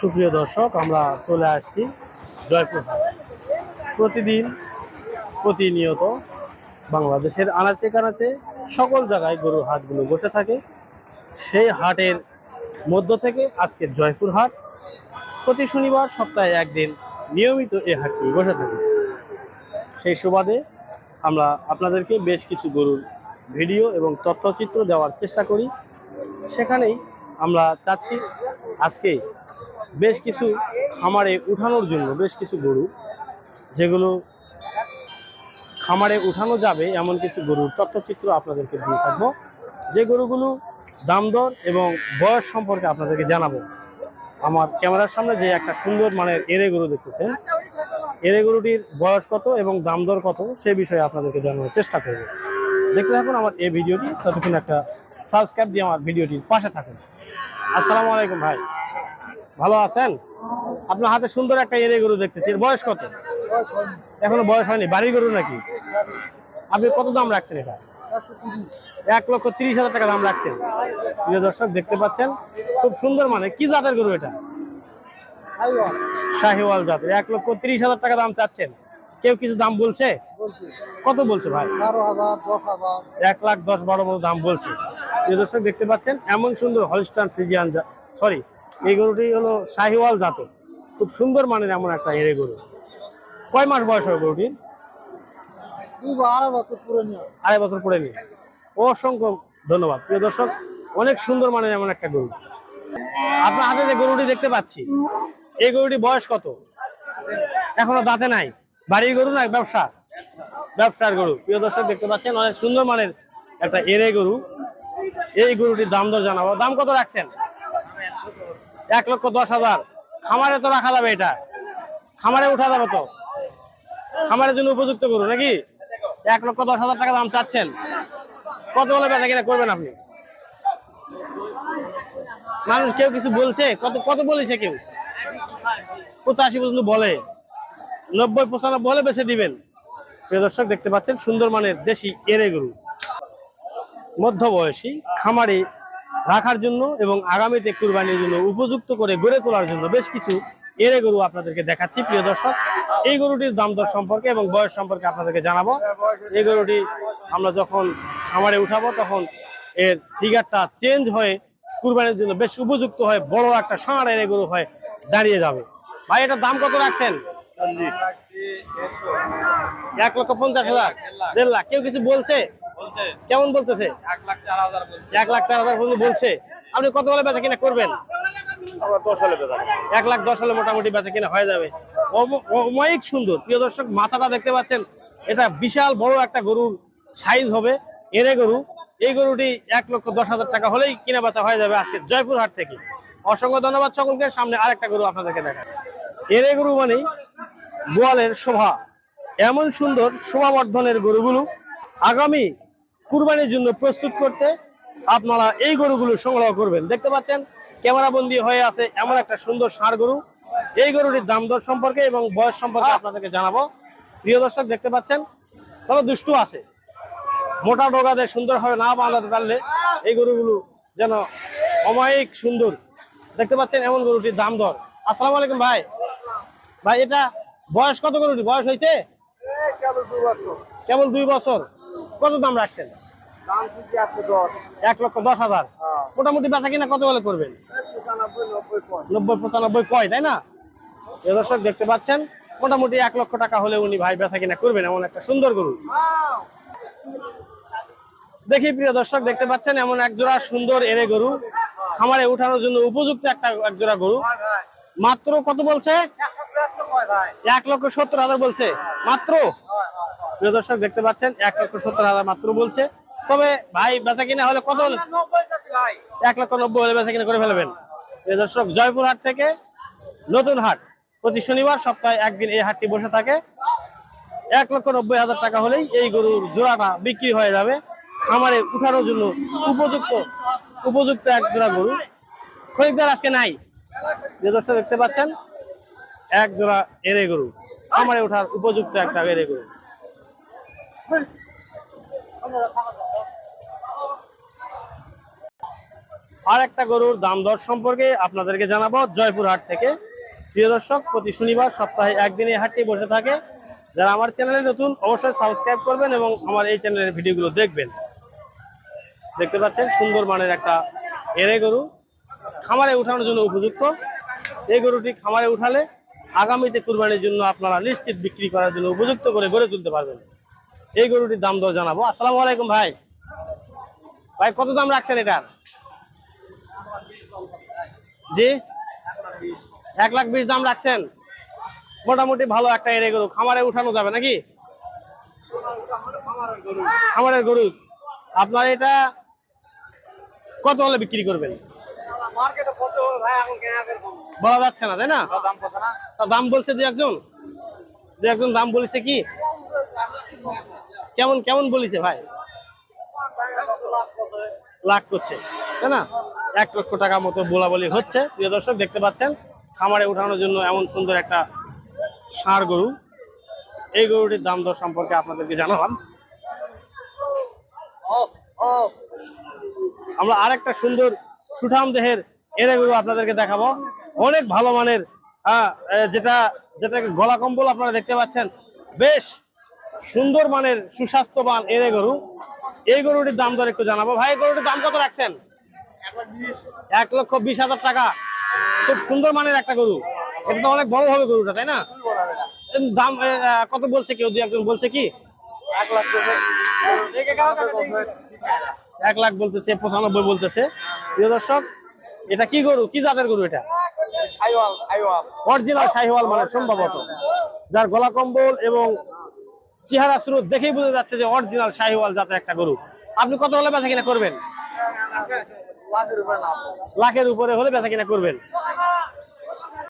সুপ্রিয় দর্শক, আমরা চলে আসছি জয়পুর। প্রতিদিন প্রতিনিয়ত বাংলাদেশের আনাচে কানাচে সকল জায়গায় গরুর হাটগুলো বসে থাকে। সেই হাটের মধ্য থেকে আজকে জয়পুর হাট। প্রতি শনিবার সপ্তাহে একদিন নিয়মিত এই হাটটি বসে থাকে। সেই সুবাদে আমরা আপনাদেরকে বেশ কিছু গরুর ভিডিও এবং তথ্যচিত্র দেওয়ার চেষ্টা করি। সেখানেই আমরা চাচ্ছি আজকে বেশ কিছু খামারে উঠানোর জন্য, বেশ কিছু গরু, যেগুলো খামারে উঠানো যাবে এমন কিছু গরুর তথ্যচিত্র আপনাদেরকে দিয়ে থাকব। যে গরুগুলো দাম দর এবং বয়স সম্পর্কে আপনাদেরকে জানাব। আমার ক্যামেরার সামনে যে একটা সুন্দর মানের এরে গরু দেখতেছেন এরে গরুটির বয়স কত এবং দাম দর কত সে বিষয়ে আপনাদেরকে জানানোর চেষ্টা করব। দেখতে থাকুন আমার এই ভিডিওটি, ততক্ষণ একটা সাবস্ক্রাইব দিয়ে আমার ভিডিওটির পাশে থাকুন। আসসালামু আলাইকুম ভাই। ভালো আছেন? আপনার হাতে সুন্দর একটা এরে গরু দেখতেছি। বয়স কত? এখনও বয়স হয়নি। বাড়ির গরু নাকি? আপনি কত দাম রাখছেন এটা? এক লক্ষ তিরিশ হাজার টাকা দাম রাখছেন। প্রিয় দর্শক, দেখতে পাচ্ছেন? খুব সুন্দর মানে কি জাতের গরু এটা? শাহিওয়াল জাতের এক লক্ষ তিরিশ হাজার টাকা দাম চাচ্ছেন। কেউ কিছু দাম বলছে? কত বলছে ভাই? এক লাখ দশ বারো মতো দাম বলছে। প্রিয় দর্শক, দেখতে পাচ্ছেন? এমন সুন্দর হলস্টান ফ্রিজিয়ান সরি এই গরুটি হলো শাহিওয়াল জাতের খুব সুন্দর মানের এমন একটা এরে গরু। কয় মাস বয়স হবে গরুটি? আড়াই বছর পরে নিয়ে। অসংখ্য ধন্যবাদ। প্রিয় দর্শক অনেক সুন্দর মানের এমন একটা গরু। আপনার হাতে যে গরুটি দেখতে পাচ্ছি এই গরুটি বয়স কত? এখনও দাঁতে নাই। বাড়ির গরু না ব্যবসা? ব্যবসার গরু। প্রিয় দর্শক দেখতে পাচ্ছেন অনেক সুন্দর মানের একটা এরে গরু। এই গরুটির দাম দর জানাব। দাম কত রাখছেন? এক লক্ষ দশ হাজার। খামারে তো রাখা যাবে এটা। খামারে উঠা যাবে তো। খামারের জন্য উপযুক্ত গরু, নাকি? এক লক্ষ দশ হাজার টাকা দাম চাচ্ছেন। কত বলে বেচা কিনা করবেন আপনি? মানুষ কেউ কিছু বলছে? কত কত বলেছে কেউ? পঁচাশি পর্যন্ত বলে। নব্বই, পঁচানব্বই হলে বেছে দিবেন। প্রিয় দর্শক, দেখতে পাচ্ছেন সুন্দর মানের দেশি এরে গরু। মধ্যবয়সী, খামারে রাখার জন্য এবং আগামীতে কুরবানির জন্য উপযুক্ত করে গড়ে তোলার জন্য বেশ কিছু এরে গরু আপনাদেরকে দেখাচ্ছি প্রিয় দর্শক। এই গরুটির দাম দর সম্পর্কে এবং বয়স সম্পর্কে আপনাদেরকে জানাব। এই গরুটি আমরা যখন খামারে উঠাবো তখন এর ফিগারটা চেঞ্জ হয়ে কুরবানির জন্য বেশ উপযুক্ত হয়ে বড় একটা ষাঁড় এরে গরু হয়ে দাঁড়িয়ে যাবে। ভাই এটার দাম কত রাখছেন? এক লক্ষ পঞ্চাশ হাজার। দেড় লাখ। কেউ কিছু বলছে? কেমন বলতেছে? এক লাখ চার হাজার বলছে। এক লাখ চার হাজার পর্যন্ত বলছে। আপনি কত বলে বেচা কিনা করবেন? এক লাখ দশ হলে মোটামুটি বেচা কিনা হয়ে যাবে। অম- অমায়িক সুন্দর। প্রিয় দর্শক মাথাটা দেখতে পাচ্ছেন এটা বিশাল বড় একটা গরুর সাইজ হবে। এরে গরু এই গরুটি এক লক্ষ দশ হাজার টাকা হলেই কিনা বেচা হয়ে যাবে আজকে জয়পুর হাট থেকে। অসংখ্য ধন্যবাদ সকলকে। সামনে আরেকটা গরু আপনাদেরকে দেখায়। এরে গরু মানেই গোয়ালের শোভা। এমন সুন্দর শোভাবর্ধনের গরুগুলো আগামী কুরবানির জন্য প্রস্তুত করতে আপনারা এই গরুগুলো সংগ্রহ করবেন। দেখতে পাচ্ছেন ক্যামেরা বন্দি হয়ে আছে এমন একটা সুন্দর ষাঁড় গরু। এই গরুটির দাম দর সম্পর্কে এবং বয়স সম্পর্কে আপনাদেরকে জানাব। প্রিয় দর্শক দেখতে পাচ্ছেন তবে দুষ্টু আছে। মোটা ডোগাতে সুন্দরভাবে না বাঁধাতে পারলে এই গরুগুলো যেন অমায়িক সুন্দর। দেখতে পাচ্ছেন এমন গরুটির দাম দর। আসসালামু আলাইকুম ভাই। ভাই এটা বয়স কত গরুটি? বয়স হয়েছে? কেবল দুই বছর। কত দাম রাখছেন? এক লক্ষ দশ হাজার। হ্যাঁ। মোটামুটি বেচা কিনা কত হলে করবেন? নব্বই নব্বই পঁচানব্বই কয় তাই না? এ দর্শক দেখতে পাচ্ছেন মোটামুটি এক লক্ষ টাকা হলে উনি ভাই বেচা কিনা করবেন এমন একটা সুন্দর গরু। দেখি প্রিয় দর্শক দেখতে পাচ্ছেন এমন এক জোড়া সুন্দর এরে গরু। খামারে উঠানোর জন্য উপযুক্ত একটা এক জোড়া গরু। মাত্র কত বলছে? এক লক্ষ সত্তর হাজার বলছে। মাত্র? প্রিয় দর্শক দেখতে পাচ্ছেন এক লক্ষ সত্তর হাজার মাত্র বলছে। তবে ভাই বেচা কিনা হলে কত হলে? এক লক্ষ নব্বই হলে বেচা কিনা করে ফেলবেন। দর্শক জয়পুর হাট থেকে নতুন হাট। প্রতি শনিবার সপ্তাহে একদিন এই হাটটি বসে থাকে। এক লক্ষ নব্বই হাজার টাকা হলেই এই গরুর জোড়াটা বিক্রি হয়ে যাবে। খামারে উঠানোর জন্য উপযুক্ত উপযুক্ত এক জোড়া গরু। খরিদ্দার আজকে নাই। যে দর্শক দেখতে পাচ্ছেন? এক জোড়া এরে গরু। খামারে ওঠার উপযুক্ত একটা এরে গরু। আর একটা গরুর দাম দর সম্পর্কে আপনাদেরকে জানাব জয়পুরহাট থেকে। প্রিয় দর্শক, প্রতি শনিবার সপ্তাহে একদিন এই হাটটি বসে থাকে। যারা আমার চ্যানেলে নতুন, অবশ্যই সাবস্ক্রাইব করবেন এবং আমার এই চ্যানেলের ভিডিওগুলো দেখবেন। দেখতে পাচ্ছেন, সুন্দর মানের একটা এরে গরু খামারে উঠানোর জন্য উপযুক্ত। এই গরুটি খামারে উঠালে আগামীতে কুরবানির জন্য আপনারা নিশ্চিত বিক্রি করার জন্য উপযুক্ত করে গড়ে তুলতে পারবেন। এই গরুটির দাম দর জানাব। আসসালামু আলাইকুম ভাই। ভাই কত দাম রাখছেন এটার? জি? এক লাখ বিশ দাম রাখছেন? মোটামুটি ভালো একটা এরে গরু। খামারে উঠানো যাবে নাকি? খামারের গরু। আপনার এটা কত হলে বিক্রি করবেন? বলা যাচ্ছে না তাই না? দাম বলছে দু একজন? দু একজন দাম বলেছে কি? কেমন কেমন বলেছে ভাই? লাখ করছে তাই না? এক লক্ষ টাকা মতো বলা হচ্ছে। প্রিয় দর্শক দেখতে পাচ্ছেন খামারে উঠানোর জন্য এমন সুন্দর একটা ষাঁড় গরু। এই গরুটির দাম দর সম্পর্কে আপনাদেরকে জানালাম। আমরা আরেকটা সুন্দর সুঠাম দেহের এরে গরু আপনাদেরকে দেখাবো। অনেক ভালো মানের এ, যেটা যেটাকে গলা কম্বল আপনারা দেখতে পাচ্ছেন। বেশ সুন্দর মানের সুস্বাস্থ্যবান এরে গরু। এই গরুটির দাম দর একটু জানাব। ভাই গরুটির দাম কত রাখছেন? এক লক্ষ বিশ হাজার টাকা। খুব সুন্দর মানের একটা গরু। এটা তো অনেক বড় হবে গরুটা তাই না? দাম কত বলছে কেউ? দু একজন বলছে কি? এক লাখ টাকা এক লাখ বলতেছে পঁচানব্বই বলতেছে। প্রিয় দর্শক এটা কি গরু? কি জাতের গরু এটা? অরিজিনাল শাহিওয়াল মানে সম্ভবত। যার গলা কম্বল এবং চেহারা স্রোত দেখেই বোঝা যাচ্ছে যে অরিজিনাল শাহিওয়াল জাতের একটা গরু। আপনি কত হলে বেচা কিনা করবেন? লাখের উপরে লাখের উপরে হলে বেচা কিনা করবেন।